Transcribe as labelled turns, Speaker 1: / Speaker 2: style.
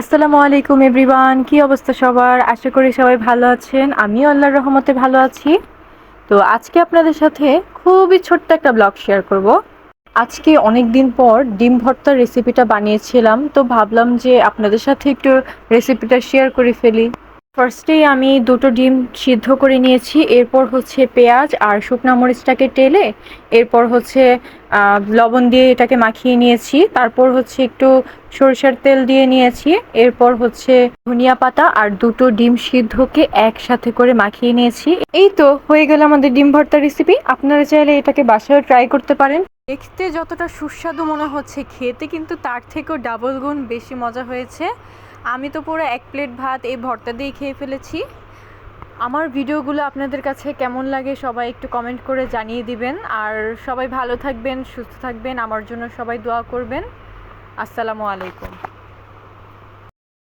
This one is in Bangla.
Speaker 1: আসসালামু আলাইকুম এভরিওয়ান কি অবস্থা সবার? আশা করি সবাই ভালো আছেন। আমি আল্লাহর রহমতে ভালো আছি। তো আজকে আপনাদের সাথে খুবই ছোট্ট একটা ব্লগ শেয়ার করব। আজকে অনেক দিন পর ডিম ভর্তার রেসিপিটা বানিয়েছিলাম। তো ভাবলাম যে আপনাদের সাথে একটু রেসিপিটা শেয়ার করে ফেলি। ফার্স্টেই আমি দুটো ডিম সিদ্ধ করে নিয়েছি, এরপর হচ্ছে পেঁয়াজ আর শুকনো মরিচটাকে টেলে, এরপর হচ্ছে লবণ দিয়ে এটাকে মাখিয়ে নিয়েছি, তারপর হচ্ছে একটু সরিষার তেল দিয়ে নিয়েছি, এরপর হচ্ছে ধনিয়া পাতা আর দুটো ডিম সিদ্ধকে একসাথে করে মাখিয়ে নিয়েছি। এই তো হয়ে গেল আমাদের ডিম ভর্তা রেসিপি আপনারা চাইলে এটাকে বাসায় ট্রাই করতে পারেন। দেখতে যতটা সুস্বাদু মনে হচ্ছে, খেতে কিন্তু তার থেকেও ডাবল গুণ বেশি মজা হয়েছে। আমি তো পুরো এক প্লেট ভাত এই ভর্তা দিয়ে খেয়ে ফেলেছি। আমার ভিডিওগুলো আপনাদের কাছে কেমন লাগে সবাই একটু কমেন্ট করে জানিয়ে দিবেন। আর সবাই ভালো থাকবেন, সুস্থ থাকবেন, আমার জন্য সবাই দোয়া করবেন। আসসালামু আলাইকুম।